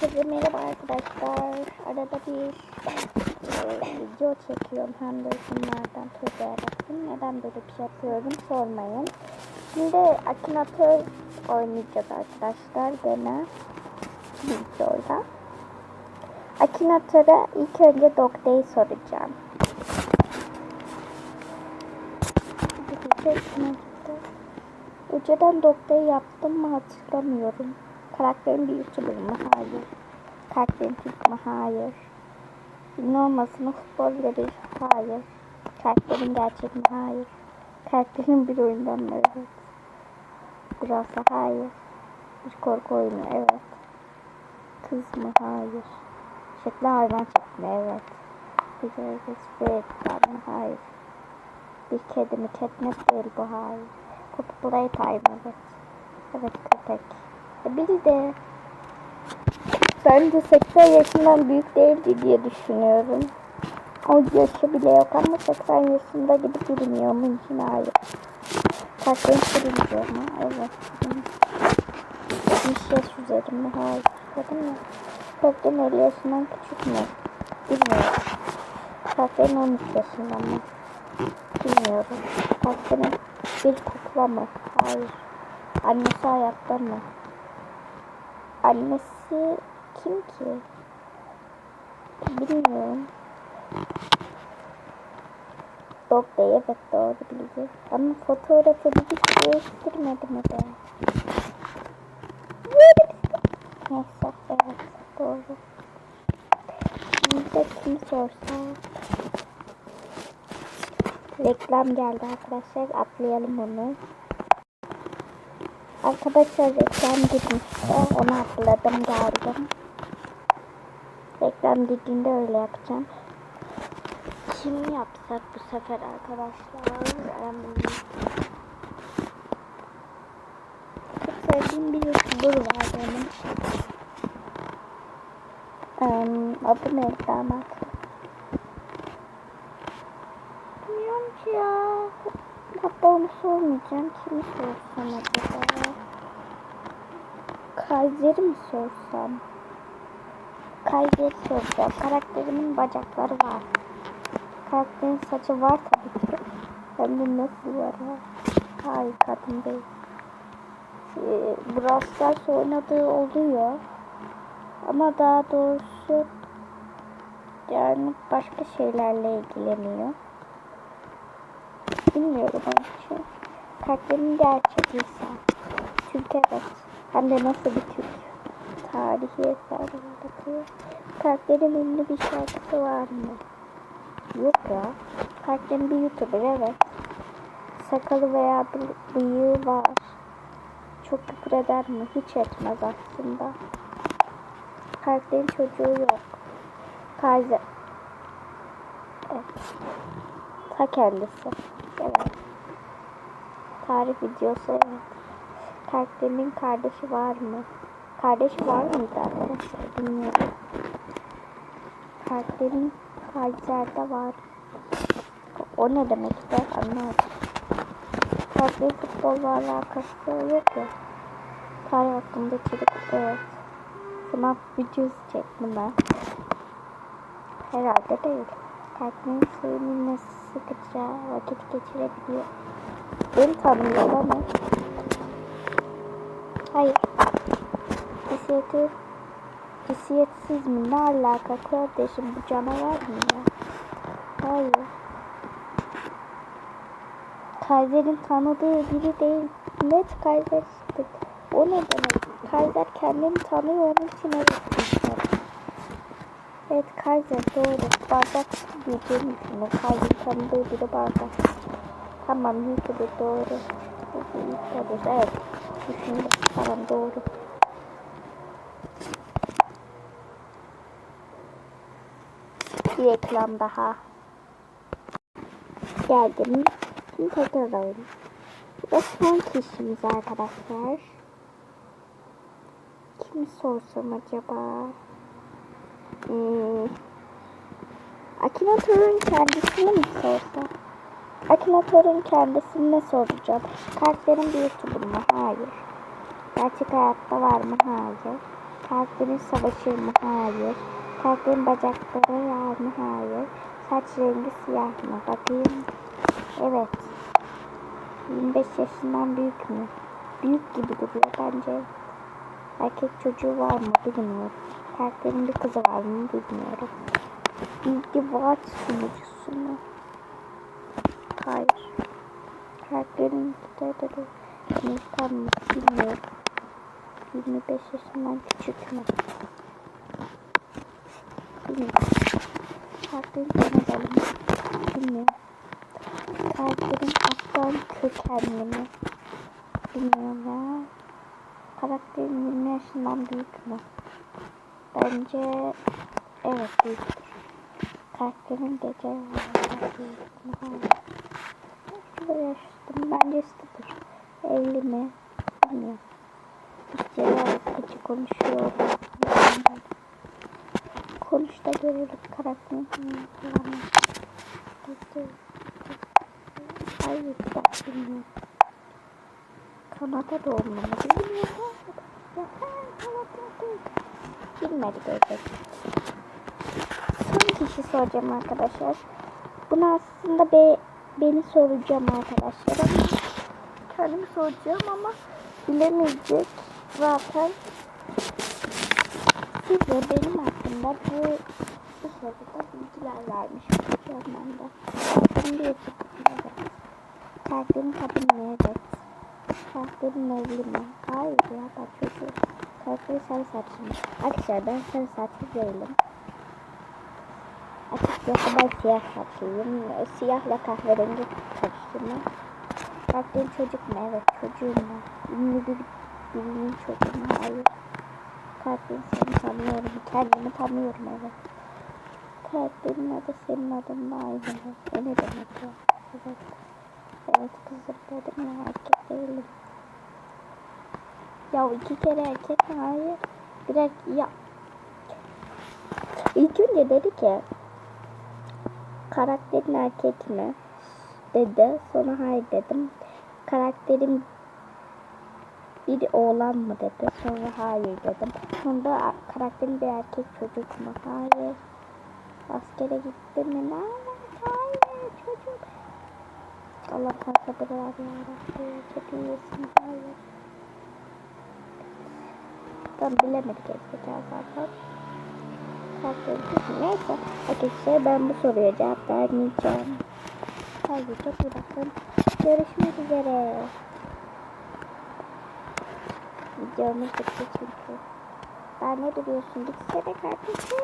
Herkese merhaba arkadaşlar. Arada bir video çekiyorum hem de isimlerden tövbe yarabbim. Neden böyle bir şey yapıyorum sormayın. Şimdi Akinator oynayacağız arkadaşlar gene videoda. Akinator'a ilk önce Dokte'yi soracağım. Önceden Dokte'yi yaptım mı hatırlamıyorum. Karakterin bir YouTuber mı? Hayır. Karakterin Türk mü? Hayır. Ünlü olmasını futbol verir. Hayır. Karakterin gerçek mi? Hayır. Karakterin bir oyundan mı? Evet. Burası hayır. Bir korku oyunu. Evet. Kız mı? Hayır. Şekli hayvan şekli. Evet. Bir. Bir etkiler mi? Hayır. Bir kedi mi? Catnap değil bu. Hayır. Kutu playtime. Evet. Evet köpek. E, Bildi. Bence 80 yaşından büyük değildi diye düşünüyorum. O yaşı bile yok ama 80 yaşında gibi durmuyor mümkün hayır. Kalpten sürülüyor mu? Evet. 70 yaş üzeri mi? Hayır. Kadın mı? Kalpten 50 yaşından küçük mü? Bilmiyorum. Kalpten 13 yaşında mı? Bilmiyorum. Kalpten bir kukla mı? Hayır. Annesi hayatta mı? Annesi kim ki? Bilmiyorum. Dog Day evet doğru bildi. Ama fotoğrafı bir hiç değiştirmedim mi be? Neyse evet doğru. De kim sorsa. Reklam geldi arkadaşlar atlayalım onu. Arkadaşlar reklam girmişti. Onu atladım geldim. Reklam girdiğinde öyle yapacağım. Kim yapsak bu sefer arkadaşlar? Çok sevdiğim bir YouTuber var benim. Um, adı ne damat? Bilmiyorum ki ya. Hatta onu sormayacağım. Kimi sorsam acaba? Kaiser'i mi sorsam? Kaiser'i soracağım. Karakterimin bacakları var. Karakterin saçı var tabii ki. Hem de nasıl var ha? Hayır kadın değil. Ee, Brawl Stars oynadığı oluyor. Ama daha doğrusu yani başka şeylerle ilgileniyor. Bilmiyorum onun için. Karakterin gerçek insan. Çünkü evet. Hem de nasıl bir Türk. Tarihi eser anlatıyor. Karakterin ünlü bir şarkısı var mı? Yok ya. Karakterin bir YouTuber evet. Sakalı veya bıyığı var. Çok küfür eder mi? Hiç etmez aslında. Karakterin çocuğu yok. Kaiser. Evet. Ta kendisi. Evet. Tarih videosu evet. Karakterimin kardeşi var mı? Kardeşi var mıydı arkadaşlar? Bilmiyorum. Karakterin Kaiser'de var. O ne demek ister anlamadım. Karakterin futbolla alakası yok ya. Tarih hakkında içerik evet. Sınav videosu çektim ben. Herhalde değil. Karakterin suyunu nasıl sıkıca vakit geçirebiliyor. Beni tanıyor ama. Hayır. Cinsiyeti cinsiyetsiz mi? Ne alaka kardeşim bu canavar mı ya? Hayır. Kaiser'in tanıdığı biri değil. Net Kaiser işte. O ne demek? Kaiser kendini tanıyor onun için demişler. Evet Kaiser doğru. Bardak diyeceğim o Kaiser tanıdığı biri bardak. Tamam YouTuber doğru. Evet. Düşündüm. Tamam doğru. Bir reklam daha. Geldim. Şimdi tekrar alalım. Ve son kişimiz arkadaşlar. Kimi sorsam acaba? Hmm. Akinator'un kendisini mi sorsam? Akinator'un kendisine soracağım. Karakterin bir YouTuber mu? Hayır. Gerçek hayatta var mı? Hayır. Karakterin savaşır mı? Hayır. Karakterin bacakları var mı? Hayır. Saç rengi siyah mı? Bakayım. Evet. 25 yaşından büyük mü? Büyük gibi duruyor bence. Erkek çocuğu var mı? Bilmiyorum. Karakterin bir kızı var mı? Bilmiyorum. Bilgi Watt sunucusu mu? Hayır. Karakterin da Amerikan mı? Bilmiyorum. 25 yaşından küçük mü? Bilmiyorum. Karakterin Kanadalı mı? Bilmiyorum. Karakterin Afgan kökenli mi? Bilmiyorum ya. Karakterin 20 yaşından büyük mü? Bence evet büyüktür. Karakterin gece büyük mü? Hayır. Yaşadım. Bence sıfır. 50 mi? Bilmiyorum. İşte açık konuşuyor. Konuş da görelim. Hayır ben bilmiyorum. Kanada doğumlu mu? Bilmiyorum. Ya. Bilmedi böyle. Son kişi soracağım arkadaşlar. Bunu aslında be, beni soracağım arkadaşlar. Kendimi soracağım ama bilemeyecek. Zaten size benim hakkımda bu bu soruda bilgiler vermiş. Kalbim bir evet. Kalbim kadın mı? Evet. Kalbim evli mi? Hayır ya ben çocuğum. Kalbim sarı saçlı? Arkadaşlar ben sarı saçlı değilim. Açıkçası ben siyah saçlıyım. Siyahla kahverengi saçlıyım. Kalbim çocuk mu? Evet çocuğum mu? Ünlü bir birinin çocuğu mu? Hayır. Kalbim seni tanıyorum. Kendimi tanıyorum evet. Kalbimin adı senin adınla aynı? O ne demek ya? Evet. Evet kızım dedim ya erkek değilim. Ya iki kere erkek mi? Hayır. Direkt ya. İlk önce dedi ki karakterin erkek mi? Dedi. Sonra hayır dedim. Karakterin bir oğlan mı dedi. Sonra hayır dedim. Sonra karakterin bir erkek çocuk mu? Hayır. Askere gitti mi? Alaka? Hayır çocuk. Allah sabır ver ya Rabbi. Çok iyisin. Hayır. Ben bilemedik gerizekalı zaten farklı Neyse arkadaşlar şey, ben bu soruya cevap vermeyeceğim. Hadi çok bırakın. Görüşmek üzere. Videomu bitti çünkü. Ben ne duruyorsun? Gitsene kardeşim.